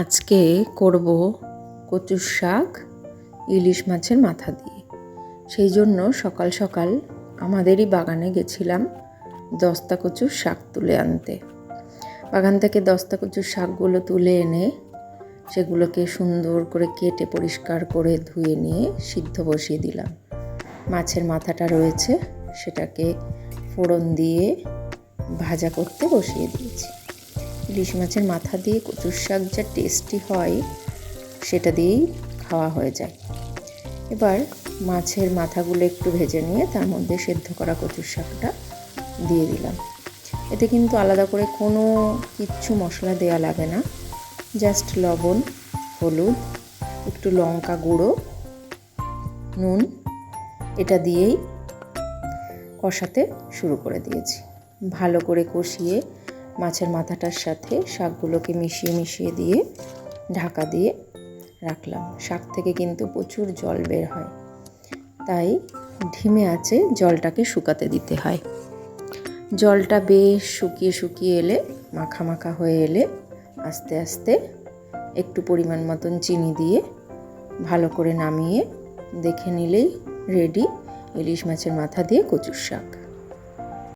আজকে করব কচুর শাক, ইলিশ মাছের মাথা দিয়ে। সেই জন্য সকাল সকাল আমাদেরই বাগানে গেছিলাম দস্তা কচুর শাক তুলে আনতে। বাগান থেকে দস্তা কচুর শাকগুলো তুলে এনে সেগুলোকে সুন্দর করে কেটে পরিষ্কার করে ধুয়ে নিয়ে সিদ্ধ বসিয়ে দিলাম। মাছের মাথাটা রয়েছে, সেটাকে ফোড়ন দিয়ে ভাজা করতে বসিয়ে দিয়েছি। ইলিশ মাছের মাথা দিয়ে কচুর শাক যা টেস্টি হয়, সেটা দিয়েই খাওয়া হয়ে যায়। এবার মাছের মাথাগুলো একটু ভেজে নিয়ে তার মধ্যে সেদ্ধ করা কচুর শাকটা দিয়ে দিলাম। এতে কিন্তু আলাদা করে কোনো কিচ্ছু মশলা দেওয়া লাগে না। জাস্ট লবণ, হলুদ, একটু লঙ্কা গুঁড়ো, নুন, এটা দিয়েই কষাতে শুরু করে দিয়েছি। ভালো করে কষিয়ে মাছের মাথাটার সাথে শাকগুলোকে মিশিয়ে মিশিয়ে দিয়ে ঢাকা দিয়ে রাখলাম। শাক থেকে কিন্তু প্রচুর জল বের হয়। তাই ঢিমে আছে জলটাকে শুকাতে দিতে হয়। জলটা বেশ শুকিয়ে শুকিয়ে এলে, মাখা মাখা হয়ে এলে আস্তে আস্তে একটু পরিমাণ মতন চিনি দিয়ে ভালো করে নামিয়ে দেখে নিলেই রেডি ইলিশ মাছের মাথা দিয়ে কচুর শাক।